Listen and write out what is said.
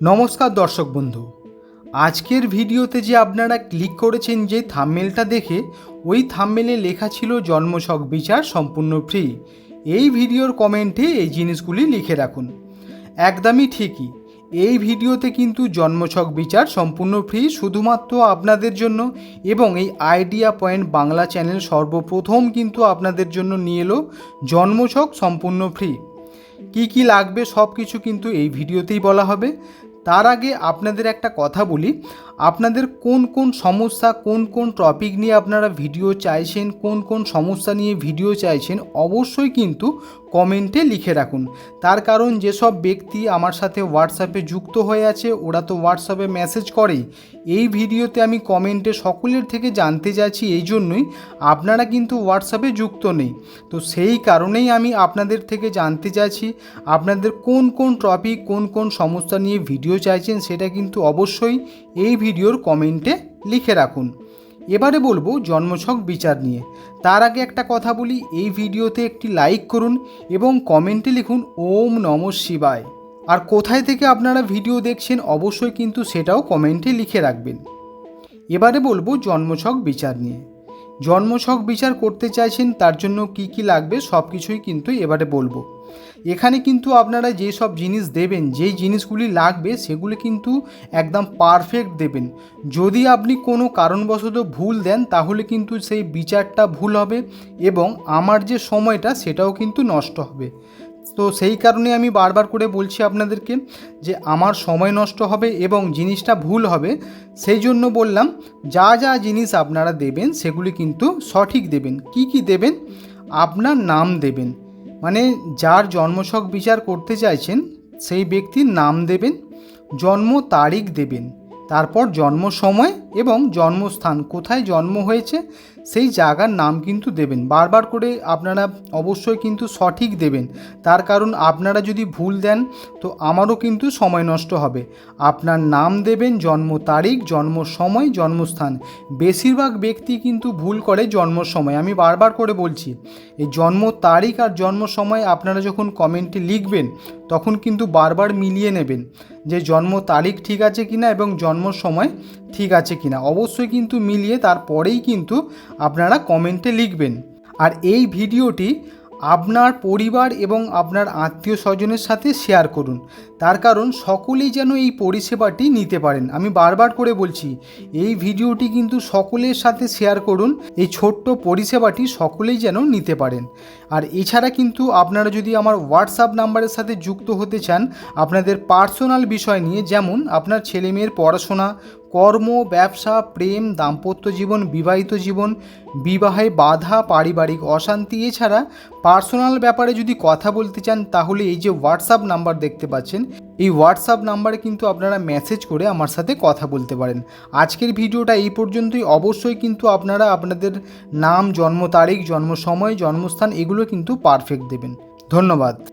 নমস্কার দর্শক বন্ধু। আজকের ভিডিওতে যে আপনারা ক্লিক করেছেন যে থাম্মেলটা দেখে, ওই থাম্মেলে লেখা ছিল জন্মছক বিচার সম্পূর্ণ ফ্রি এই ভিডিওর কমেন্টে এই জিনিসগুলি লিখে রাখুন। একদমই ঠিকই, এই ভিডিওতে কিন্তু জন্মছক বিচার সম্পূর্ণ ফ্রি শুধুমাত্র আপনাদের জন্য এবং এই আইডিয়া পয়েন্ট বাংলা চ্যানেল সর্বপ্রথম কিন্তু আপনাদের জন্য নিয়ে এলো জন্মছক সম্পূর্ণ ফ্রি কি কি লাগবে সব কিছু কিন্তু এই ভিডিওতেই বলা হবে। তার আগে আপনাদের একটা কথা বলি। আপনাদের কোন কোন সমস্যা, কোন কোন টপিক নিয়ে আপনারা ভিডিও চাইছেন, কোন কোন সমস্যা নিয়ে ভিডিও চাইছেন, অবশ্যই কিন্তু কমেন্টে লিখে রাখুন। তার কারণ যেসব ব্যক্তি আমার সাথে হোয়াটসঅ্যাপে যুক্ত হয়ে আছে, ওরা তো হোয়াটসঅ্যাপে মেসেজ করে এই ভিডিওতে আমি কমেন্টে সকলের থেকে জানতে চাইছি এই জন্যই আপনারা কিন্তু হোয়াটসঅ্যাপে যুক্ত নেই। তো সেই কারণেই আমি আপনাদের থেকে জানতে চাইছি, আপনাদের কোন কোন টপিক কোন কোন সমস্যা নিয়ে ভিডিও চাইছেন সেটা কিন্তু অবশ্যই এই ভিডিওর কমেন্টে লিখে রাখুন। এবারে বলব জন্মছক বিচার নিয়ে। তার আগে একটা কথা বলি, এই ভিডিওতে একটি লাইক করুন এবং কমেন্টে লিখুন, ওম নম শিবায়। আর কোথায় থেকে আপনারা ভিডিও দেখছেন, অবশ্যই কিন্তু সেটাও কমেন্টে লিখে রাখবেন। এবারে বলব জন্মছক বিচার নিয়ে। জন্মছক বিচার করতে চাইছেন, তার জন্য কি কি লাগবে সব কিছুই কিন্তু এবারে বলব। এখানে কিন্তু আপনারা যে সব জিনিস দেবেন, যেই জিনিসগুলি লাগবে সেগুলি কিন্তু একদম পারফেক্ট দেবেন। যদি আপনি কোনো কারণবশত ভুল দেন, তাহলে কিন্তু সেই বিচারটা ভুল হবে এবং আমার যে সময়টা, সেটাও কিন্তু নষ্ট হবে। তো সেই কারণে আমি বারবার করে বলছি আপনাদেরকে যে আমার সময় নষ্ট হবে এবং জিনিসটা ভুল হবে, সেই জন্য বললাম, যা যা জিনিস আপনারা দেবেন, সেগুলি কিন্তু সঠিক দেবেন। কি কি দেবেন? আপনার নাম দেবেন। মানে যার জন্মশক বিচার করতে চাইছেন, সেই ব্যক্তির নাম দেবেন, জন্ম তারিখ দেবেন, তারপর জন্ম সময় এবং জন্মস্থান কোথায় জন্ম হয়েছে সেই জায়গার নাম কিন্তু দেবেন। বারবার করে আপনারা অবশ্যই কিন্তু সঠিক দেবেন। তার কারণ আপনারা যদি ভুল দেন, তো আমারও কিন্তু সময় নষ্ট হবে। আপনার নাম দেবেন, জন্ম তারিখ, জন্ম সময়, জন্মস্থান। বেশিরভাগ ব্যক্তি কিন্তু ভুল করে জন্ম সময়। আমি বারবার করে বলছি, এই জন্ম তারিখ আর জন্ম সময় আপনারা যখন কমেন্টে লিখবেন, তখন কিন্তু বারবার মিলিয়ে নেবেন যে জন্ম তারিখ ঠিক আছে কিনা এবং জন্ম সময় ঠিক আছে কিনা, অবশ্যই কিন্তু মিলিয়ে তারপরেই কিন্তু আপনারা কমেন্টে লিখবেন। আর এই ভিডিওটি আপনার পরিবার এবং আপনার আত্মীয় স্বজনের সাথে শেয়ার করুন। তার কারণ সকলেই যেন এই পরিষেবাটি নিতে পারেন। আমি বারবার করে বলছি, এই ভিডিওটি কিন্তু সকলের সাথে শেয়ার করুন, এই ছোট্ট পরিষেবাটি সকলেই যেন নিতে পারেন। আর এছাড়া কিন্তু আপনারা যদি আমার হোয়াটসঅ্যাপ নাম্বারের সাথে যুক্ত হতে চান, আপনাদের পার্সোনাল বিষয় নিয়ে, যেমন আপনার ছেলেমেয়ের পড়াশোনা কর্ম, ব্যবসা, প্রেম, দাম্পত্য জীবন, বিবাহিত জীবন, বিবাহে বাধা, পারিবারিক অশান্তি, এছাড়া পার্সোনাল ব্যাপারে যদি কথা বলতে চান, তাহলে এই যে হোয়াটসঅ্যাপ নাম্বার দেখতে পাচ্ছেন, এই হোয়াটসঅ্যাপ নাম্বারে কিন্তু আপনারা মেসেজ করে আমার সাথে কথা বলতে পারেন। আজকের ভিডিওটা এই পর্যন্তই। অবশ্যই কিন্তু আপনারা আপনাদের নাম, জন্ম তারিখ, জন্ম সময়, জন্মস্থান, এগুলো কিন্তু পারফেক্ট দেবেন। ধন্যবাদ।